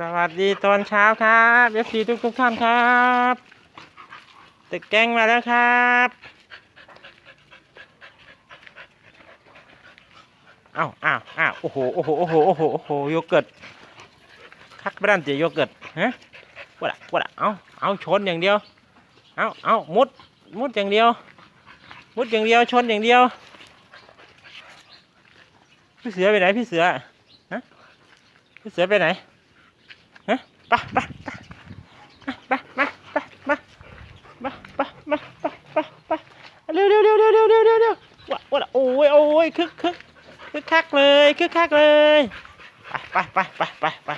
สวัสดีตอนเช้าครับเอฟซีทุกทุกท่านครับตึกแกงมาแล้วครับอ้าวอ้าวอ้าวโอ้โหโอ้โหโอ้โหโอ้โหโอ้โหโยเกิร์ตคักบ้านเจียโยเกิร์ตฮะว่าละว่าละเอาเอาชนอย่างเดียวเอาเอามุดมุดอย่างเดียว มุดอย่างเดียวชนอย่างเดียว พี่เสือไปไหนพี่เสือฮะพี่เสือไปไหน ฮะไปไปไปไปไปไปไปไปไปไปไปไปเร็วเร็วเร็วเร็วเร็วเร็วเร็วเร็วว้าว้าโอ้ยโอ้ยคึกคึกคึกคักเลยคึกคักเลยไปไปไปไปไปไป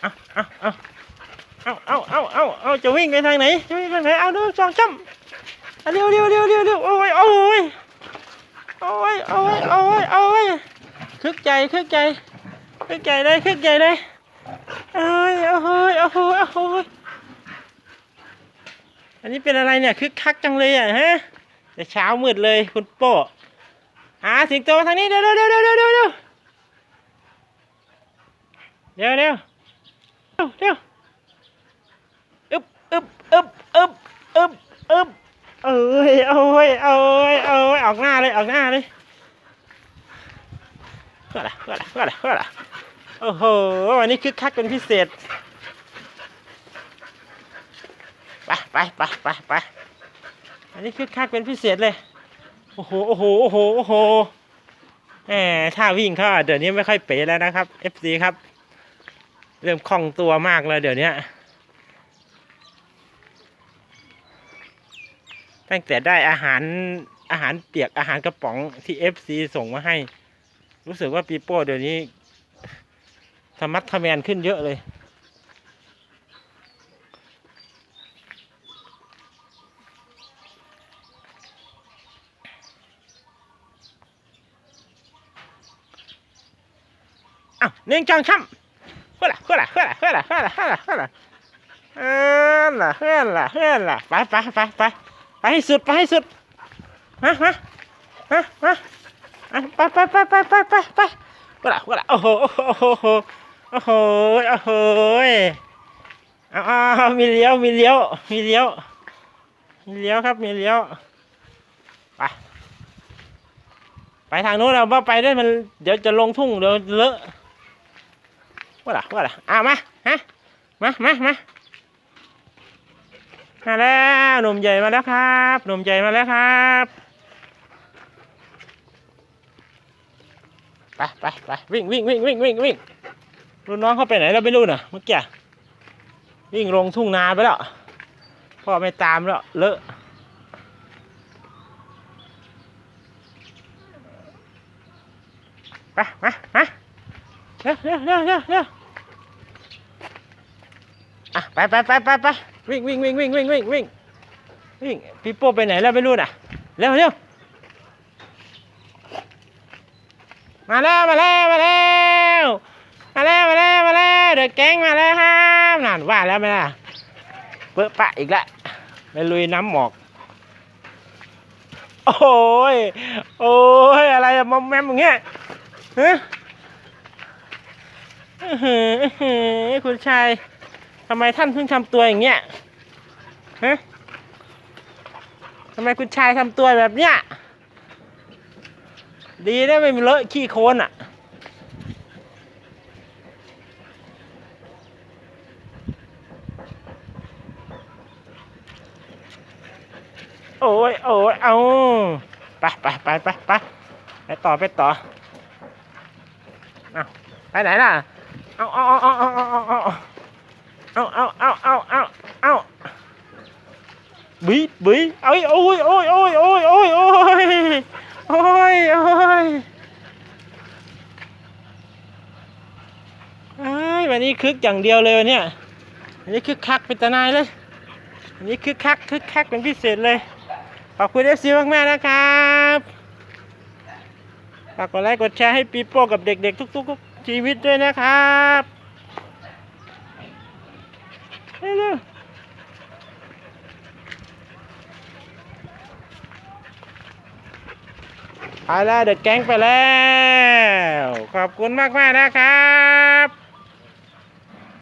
เอาเอาเอาเอาเอาเอาเอาเอาจะวิ่งไปทางไหนจะวิ่งไปทางไหนเอาดูสองจ้ำเร็วเร็วเร็วเร็วเร็วโอ้ยโอ้ยโอ้ยโอ้ยโอ้ยโอ้ยคึกใจคึกใจคึกใจเลยคึกใจเลยเอ้ยโอ้ยโอ้โหโอ้โหอันนี้เป็นอะไรเนี่ยคึกคักจังเลยอะฮะแต่เช้ามืดเลยคุณโป้หาสิงโตมาทางนี้เร็วเร็วเร็วเร็วเร็วเร็วเร็วเร็วเร็วเร็วอึบอึบอึบอึบอึบอึบเอ้ยโอ้ยโอ้ยโอ้ยออกหน้าเลยออกหน้าเลยเพื่ออะไรเพื่ออะไรเพื่ออะไรเพื่ออะ โอ้โห วันนี้คึกคักเป็นพิเศษ ไปไปไปไปไปอันนี้คึกคักเป็นพิเศษเลย โอ้โห โอ้โห โอ้โห โอ้โหแหมถ้าวิ่งเขาเดี๋ยวนี้ไม่ค่อยเป๋แล้วนะครับ FC ครับ เริ่มคล่องตัวมากเลยเดี๋ยวนี้ตั้งแต่ได้อาหารอาหารเปียกอาหารกระป๋องที่ FC ส่งมาให้ รู้สึกว่าปีโป้เดี๋ยวนี้ ธรรมัดทะแมนขึ้นเยอะเลย อ้าวหนึ่งจังช่ำเฮ้ยล่ะเฮ้ยล่ะเฮ้ยล่ะเฮ้ยล่ะเฮ้ยล่ะเฮ้ยล่ะเฮ้ยล่ะเออล่ะเฮ้ยล่ะเฮ้ยล่ะไปไปไปไปไปให้สุดไปให้สุดมามามามาอะไปไปไปไปไปไปไปเฮ้ยล่ะเฮ้ยล่ะโอ้โหโอ้โห โอ้โหโอ้โหอ้าเอาเอามีเลี้ยว มีเลี้ยว มีเลี้ยว มีเลี้ยวครับ มีเลี้ยว ไป ไปทางโน้นเราว่าไปได้มัน เดี๋ยวจะลงทุ่งเดี๋ยวเลอะว่าล่ะว่าล่ะอะมา ฮะ มา มามามาแล้วหนุ่มใหญ่มาแล้วครับหนุ่มใหญ่มาแล้วครับไปไปไปวิ่งวิ่งวิ่งวิ่งวิ่งวิ่ง รุ่นน้องเขาไปไหนเราไม่รู้น่ะเมื่อกี้วิ่งลงทุ่งนาไปแล้วพ่อไม่ตามแล้วเลอะไปมามาเร็วเร็วเร็วเร็วอะไปไปไปไปไปวิ่งวิ่งวิ่งวิ่งวิ่งวิ่งวิ่งวิ่งพี่โป้ไปไหนแล้วไม่รู้น่ะเร็วเร็วมาแล้วมาแล้วมาแล้ว มาแล้วมาแล้วมาแล้ว เดอะแก๊งมาแล้วครับนั่นว่าแล้วไหมล่ะเปื้อปะอีกแล้วไปลุยน้ำหมอก โอ้ย โอ้ย อะไรมอมแมมอย่างเงี้ยฮะอื้อหืออื้อหือคุณชายทำไมท่านเพิ่งทำตัวอย่างเงี้ยฮะทำไมคุณชายทำตัวแบบเนี้ย ดีได้ไม่มีเลอะขี้โคลนอะ โอ้ยโอ้ยเอาไปไปไปไปไปไปต่อไปต่อเอาไปไหนล่ะเอาเอาเอาเอาเอาเอาเอาเอาเอาเอาเอาเอาเอาบีบีเอ้ยโอ้ยโอ้ยโอ้ยโอ้ยโอ้ยโอ้ยโอ้ยโอ้ยวันนี้คึกอย่างเดียวเลยวันเนี่ยวันนี้คึกคักเป็นตานายเลยวันนี้คึกคักคึกคักเป็นพิเศษเลย ขอบคุณเอฟซีมากๆนะครับฝากกดไลค์กดแชร์ให้ปีโป้กับเด็กๆ ทุกๆ ชีวิตด้วยนะครับเร็วๆไปแล้วเด็กแก๊งไปแล้ว ขอบคุณมากๆนะครับ